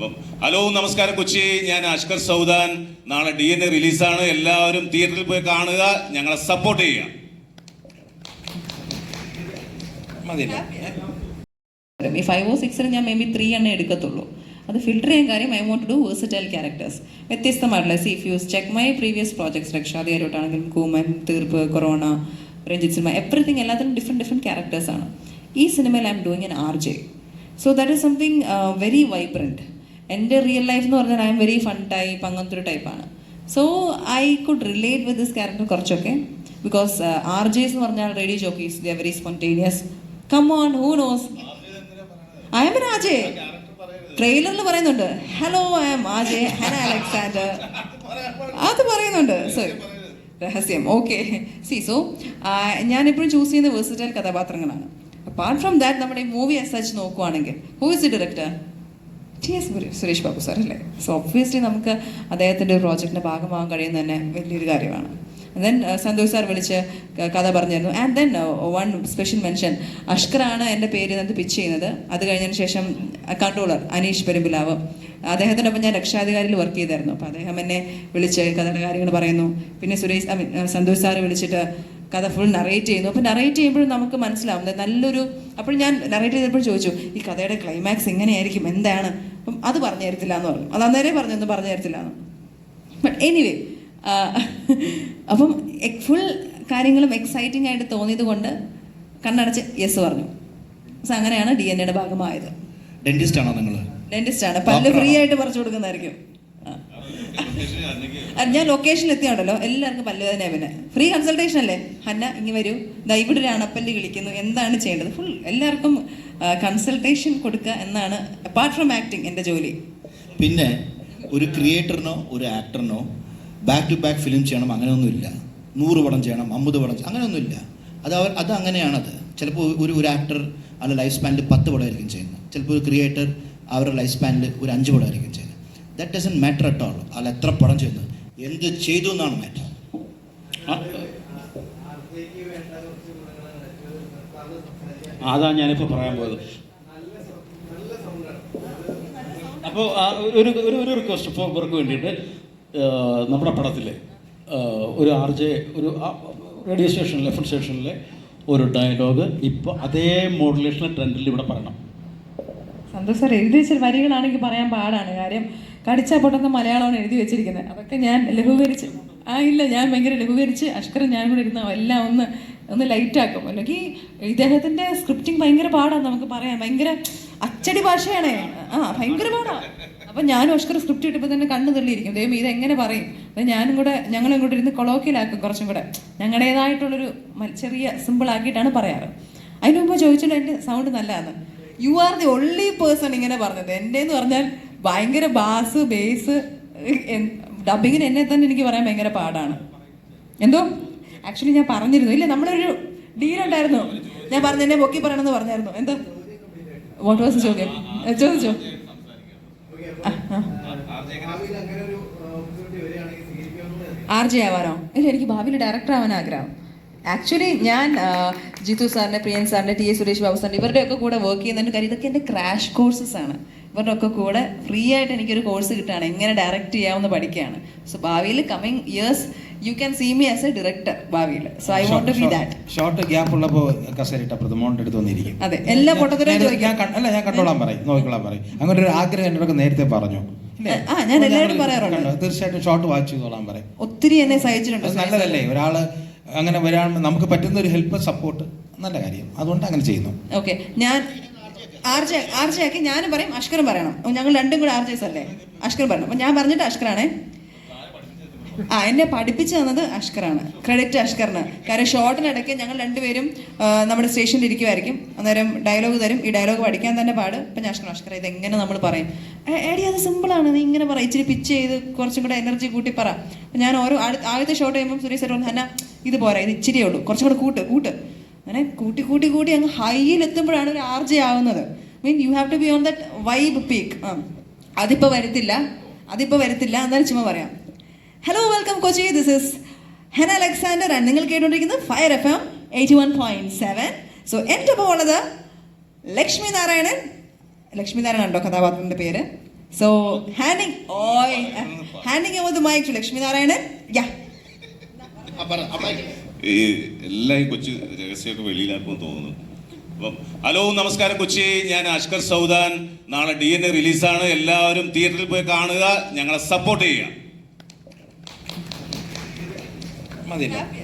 Hello നമസ്കാരം കൊച്ചി. ഞാൻ അഷ്കർ സൗദാൻ. നാളെ ഡി എൻ എ റിലീസാണ്. എല്ലാവരും തിയേറ്ററിൽ പോയി കാണുക. ഞങ്ങളെ സപ്പോർട്ട് ചെയ്യുക. സിക്സിൽ ഞാൻ മേ ബി ത്രീ എണ്ണേ എടുക്കത്തുള്ളൂ. അത് ഫിൽട്ടർ ചെയ്യാൻ കാര്യം I want do versatile characters വ്യത്യസ്തമായിട്ടുള്ള സി ഫ്യൂസ് check my previous projects രക്ഷാധികാരമായിട്ടാണെങ്കിലും Kooman Theerppu corona Ranjith cinema everything എല്ലാത്തിനും ഡിഫറെന്റ് ഡിഫറെന്റ് ക്യാരക്ടേഴ്സാണ് ഈ സിനിമയിൽ I am doing an R J so that is something very vibrant എന്റെ റിയൽ ലൈഫ് എന്ന് പറഞ്ഞാൽ I am very fun type അങ്ങനത്തെ ഒരു ടൈപ്പാണ് so I could relate with this character കുറച്ചൊക്കെ ബിക്കോസ് ആർ ജെസ് എന്ന് പറഞ്ഞാൽ radio jockeys the very spontaneous come on who knows I am R J ട്രെയിലറിൽ പറയുന്നുണ്ട് hello I am R J Hana Alexander അത് പറയുന്നുണ്ട്. Sorry രഹസ്യം. Okay see so ഞാനിപ്പോഴും choose ചെയ്യുന്ന versatile കഥാപാത്രങ്ങളാണ്. അപ്പാർട്ട് ഫ്രം ദാറ്റ് നമ്മുടെ ഈ മൂവി as സച്ച് നോക്കുവാണെങ്കിൽ who is the director T S Suresh Babu sir അല്ലേ? സോ ഒബ്വിയസ്ലി നമുക്ക് അദ്ദേഹത്തിന്റെ പ്രോജക്റ്റിന്റെ ഭാഗമാകാൻ കഴിയുന്ന തന്നെ വലിയൊരു കാര്യമാണ്. ദെൻ സന്തോഷ് സാർ വിളിച്ച് കഥ പറഞ്ഞിരുന്നു. And then one special mention അഷ്കറാണ് എന്റെ പേര് ഇതിനകത്ത് പിച്ച് ചെയ്യുന്നത്. അത് കഴിഞ്ഞതിന് ശേഷം കൺട്രോളർ അനീഷ് പെരുമ്പിലാവ്. അദ്ദേഹത്തിനൊപ്പം ഞാൻ രക്ഷാധികാരിയിൽ വർക്ക് ചെയ്തായിരുന്നു. അപ്പോൾ അദ്ദേഹം എന്നെ വിളിച്ച് കഥയുടെ കാര്യങ്ങൾ പറയുന്നു. പിന്നെ സുരേഷ് സന്തോഷ് സാറ് വിളിച്ചിട്ട് കഥ ഫുൾ നറേറ്റ് ചെയ്യുന്നു. അപ്പോൾ നറേറ്റ് ചെയ്യുമ്പോഴും നമുക്ക് മനസ്സിലാവും നല്ലൊരു അപ്പോൾ ഞാൻ നറേറ്റ് ചെയ്തപ്പോൾ ചോദിച്ചു ഈ കഥയുടെ ക്ലൈമാക്സ് എങ്ങനെയായിരിക്കും എന്താണ്? അപ്പം അത് പറഞ്ഞു തരത്തില്ല എന്ന് പറഞ്ഞു. അത് അന്നേരം പറഞ്ഞൊന്നും പറഞ്ഞു തരത്തില്ല എന്ന് ബട്ട് എനിവേ അപ്പം ഫുൾ കാര്യങ്ങളും എക്സൈറ്റിംഗ് ആയിട്ട് തോന്നിയത് കൊണ്ട് കണ്ണടച്ച് യെസ് പറഞ്ഞു. സോ അങ്ങനെയാണ് ഡി എൻ എയുടെ ഭാഗമായത്. ഡെന്റിസ്റ്റ് ആണോ നിങ്ങൾ ഡെന്റിസ്റ്റ് ആണ്. പല്ല് ഫ്രീ ആയിട്ട് പറിച്ചു കൊടുക്കുന്നതായിരിക്കും. ഞാൻ ലൊക്കേഷനിൽ എത്തിയാണല്ലോ. എല്ലാവർക്കും പല്ല് തന്നെ പിന്നെ. ഫ്രീ കൺസൾട്ടേഷൻ അല്ലേ? ഹന്ന ഇങ്ങനെ വരൂ. ദൈവിടൊരു അണപ്പല്ല് കിളിക്കുന്നു. എന്താണ് ചെയ്യേണ്ടത്? ഫുൾ എല്ലാവർക്കും കൺസൾട്ടേഷൻ കൊടുക്കുക എന്നാണ് അപ്പാർട്ട് ഫ്രം ആക്ടിങ് എന്റെ ജോലി. പിന്നെ ഒരു ക്രിയേറ്ററിനോ ഒരു ആക്ടറിനോ ബാക്ക് ടു ബാക്ക് ഫിലിം ചെയ്യണം അങ്ങനെയൊന്നുമില്ല. നൂറ് പടം ചെയ്യണം അമ്പത് പടം അങ്ങനെയൊന്നുമില്ല. അത് അവർ അത് അങ്ങനെയാണത്. ചിലപ്പോൾ ഒരു ഒരു ആക്ടർ അവരുടെ ലൈഫ് സ്പാനിൽ പത്ത് പടമായിരിക്കും ചെയ്യുന്നത്. ചിലപ്പോൾ ഒരു ക്രിയേറ്റർ അവരുടെ ലൈഫ് സ്പാനിൽ ഒരു അഞ്ച് പടമായിരിക്കും ചെയ്യുന്നത്. That doesn't matter at all അതിൽ എത്ര പടം ചെയ്യുന്നത് എന്ത് ചെയ്തു എന്നാണ് മാറ്റർ അതാ ഞാനിപ്പോൾ പറയാൻ പോയത്. അപ്പോൾ ഒരു ഒരു ഒരു റിക്വസ്റ്റ് ഇപ്പോൾ ഇവർക്ക് വേണ്ടിയിട്ട് നമ്മുടെ പടത്തിൽ ഒരു ആർ ജെ ഒരു റേഡിയോ സ്റ്റേഷനിലെ എഫ് സ്റ്റേഷനിലെ ഒരു ഡയലോഗ് ഇപ്പോൾ അതേ മോഡുലേഷൻ ട്രെൻഡിൽ ഇവിടെ പറയണം. സന്തോഷ് സാർ എഴുതി വെച്ച വരികളാണെങ്കിൽ പറയാൻ പാടാണ്. കാര്യം കടിച്ച പൊട്ടുന്ന മലയാളമാണ് എഴുതി വെച്ചിരിക്കുന്നത്. അതൊക്കെ ഞാൻ ലഘൂകരിച്ച് ആ ഇല്ല ഞാൻ ഭയങ്കര ലഘൂകരിച്ച് അഷ്കറും ഞാൻ കൂടെ ഇരുന്ന എല്ലാം ഒന്ന് ഒന്ന് ലൈറ്റാക്കും അല്ലെങ്കിൽ ഇദ്ദേഹത്തിന്റെ സ്ക്രിപ്റ്റിംഗ് ഭയങ്കര പാടാണ് നമുക്ക് പറയാം. ഭയങ്കര അച്ചടി ഭാഷയാണ്. ആ ഭയങ്കര പാടാണ് അപ്പൊ ഞാനും അഷ്കർ സ്ക്രിപ്റ്റ് കിട്ടുമ്പോൾ തന്നെ കണ്ണു തള്ളിയിരിക്കും. ദൈവം ഇത് എങ്ങനെ പറയും? അപ്പം ഞാനും കൂടെ ഞങ്ങളും കൂടെ ഇരുന്ന് കൊളോക്കിയിലാക്കും കുറച്ചും കൂടെ. ഞങ്ങളുടേതായിട്ടുള്ളൊരു ചെറിയ സിമ്പിൾ ആക്കിയിട്ടാണ് പറയാറ്. അതിനു മുമ്പ് ചോദിച്ചാൽ എന്റെ സൗണ്ട് നല്ലതാണ് you are the only person ഇങ്ങനെ പറഞ്ഞത്. എന്റെ എന്ന് പറഞ്ഞാൽ ഭയങ്കര ബാസ് ബേസ് ഡബിങ്ങിന് എന്നെ തന്നെ എനിക്ക് പറയാൻ ഭയങ്കര പാടാണ്. എന്തോ? ആക്ച്വലി ഞാൻ പറഞ്ഞിരുന്നു. ഇല്ല നമ്മളൊരു ഡീൽ ഉണ്ടായിരുന്നു. ഞാൻ പറഞ്ഞു എന്നെ പൊക്കി പറയണമെന്ന് പറഞ്ഞായിരുന്നു. എന്തോ? വാട്ട് വാസ് ചോദ്യം ചോദിച്ചോ. ആർ ജെ ആവാനോ ഇല്ല എനിക്ക് ഭാവിയിൽ ഡയറക്ടർ ആവാൻ ആഗ്രഹം. ആക്ച്വലി ഞാൻ ജിത്തു സാറിന്റെ പ്രിയൻ സാറിന്റെ ടി എ സുരേഷ് ബാബു സാറിന്റെ ഇവരുടെയൊക്കെ കൂടെ വർക്ക് ചെയ്യുന്നതിന്റെ കാര്യം ഇതൊക്കെ എന്റെ ക്രാഷ് കോഴ്സസ് ആണ്. ഇവരുടെ ഒക്കെ കൂടെ ഫ്രീ ആയിട്ട് എനിക്കൊരു കോഴ്സ് കിട്ടുകയാണ്. എങ്ങനെ ഡയറക്റ്റ് ചെയ്യാമെന്ന് പഠിക്കുകയാണ്. സോ ഭാവിയിൽ coming years you can see me as a director ഭാവിയിൽ. So I want to be that short gap ഉള്ളപ്പോൾ കസേരയിട്ട് പ്രഥമോണ്ട് എടുത്ത് വന്നിരിക്കും. അതെ എല്ലാ പൊട്ടത്തിനും അല്ല ഞാൻ കണ്ടോളാൻ പറയും. നോക്കിക്കോളാൻ പറയും. അങ്ങനെ ഒരു ആഗ്രഹം എന്നോടൊക്കെ നേരത്തെ പറഞ്ഞു? ആ, ഞാൻ എല്ലാവരും പറയാറുണ്ട്. തീർച്ചയായിട്ടും ഷോർട്ട് വാച്ച് ചെയ്തോളാൻ പറയും. ഒത്തിരി എന്നെ സഹിച്ചിട്ടുണ്ട്. നല്ലതല്ലേ? ഒരാൾ അങ്ങനെ വരാൻ നമുക്ക് പറ്റുന്ന ഒരു ഹെൽപ്പ് സപ്പോർട്ട് നല്ല കാര്യം. അതുകൊണ്ട് അങ്ങനെ ചെയ്യുന്നു. ഓക്കെ ഞാൻ ആർ ജെ ആർ ജെ ആക്കി ഞാനും പറയും അഷ്കറും പറയണം. ഞങ്ങൾ രണ്ടും കൂടെ ആർ ജെസ് അല്ലേ? അഷ്കർ പറയണം. അപ്പൊ ഞാൻ പറഞ്ഞിട്ട് അഷ്കറാണേ. ആ എന്നെ പഠിപ്പിച്ചു തന്നത് അഷ്കറാണ്. ക്രെഡിറ്റ് അഷ്കറിന്. കാര്യം ഷോർട്ടിനിടയ്ക്ക് ഞങ്ങൾ രണ്ടുപേരും നമ്മുടെ സ്റ്റേഷനിൽ ഇരിക്കുമായിരിക്കും അന്നേരം ഡയലോഗ് തരും. ഈ ഡയലോഗ് പഠിക്കാൻ തന്നെ പാട്. അപ്പം ഞാൻ അഷ്കർ അഷ്കർ ഇത് എങ്ങനെ നമ്മൾ പറയും? ഏടി അത് സിമ്പിളാണ് നീ ഇങ്ങനെ പറ. ഇച്ചിരി പിച്ച് ചെയ്ത് കുറച്ചും കൂടെ എനർജി കൂട്ടി പറ. ഞാൻ ഓരോ ആദ്യത്തെ ഷോട്ട് ചെയ്യുമ്പോൾ സുരേഷ് സാർ ഹന്ന ഇത് പോരാ. ഇത് ഇച്ചിരിയേ ഉള്ളൂ. കുറച്ചും കൂടെ കൂട്ട് കൂട്ട്. അങ്ങനെ കൂട്ടി കൂട്ടി കൂട്ടി അങ്ങ് ഹൈയിൽ എത്തുമ്പോഴാണ് ഒരു ആർജെ ആവുന്നത് mean you have to be on that vibe peak ആ. അതിപ്പോൾ വരത്തില്ല. അതിപ്പോൾ വരത്തില്ല എന്നാലും ചുമ്മാ പറയാം. Hello welcome Kochi. This is Hena Alexander and നിങ്ങൾ കേട്ടുകൊണ്ടിരിക്കുന്നത് fire F M eighty one point seven so എന്റെ ഒപ്പം ഉള്ളത് ലക്ഷ്മി നാരായണൻ. ലക്ഷ്മി നാരായണൻ ഉണ്ടോ കഥാപാത്രത്തിന്റെ പേര്? സോ ഹാൻഡിങ് ഓയ് handing over mike to Lakshmi Narayanan. Yeah. ഈ എല്ലാ ഈ കൊച്ചു രഹസ്യമൊക്കെ വെളിയിലാക്കുമെന്ന് തോന്നുന്നു. അപ്പം ഹലോ നമസ്കാരം കൊച്ചി. ഞാൻ അഷ്കർ സൗദാൻ. നാളെ ഡി എൻ എ റിലീസാണ്. എല്ലാവരും തിയേറ്ററിൽ പോയി കാണുക. ഞങ്ങളെ സപ്പോർട്ട് ചെയ്യുക. മതിയല്ലേ.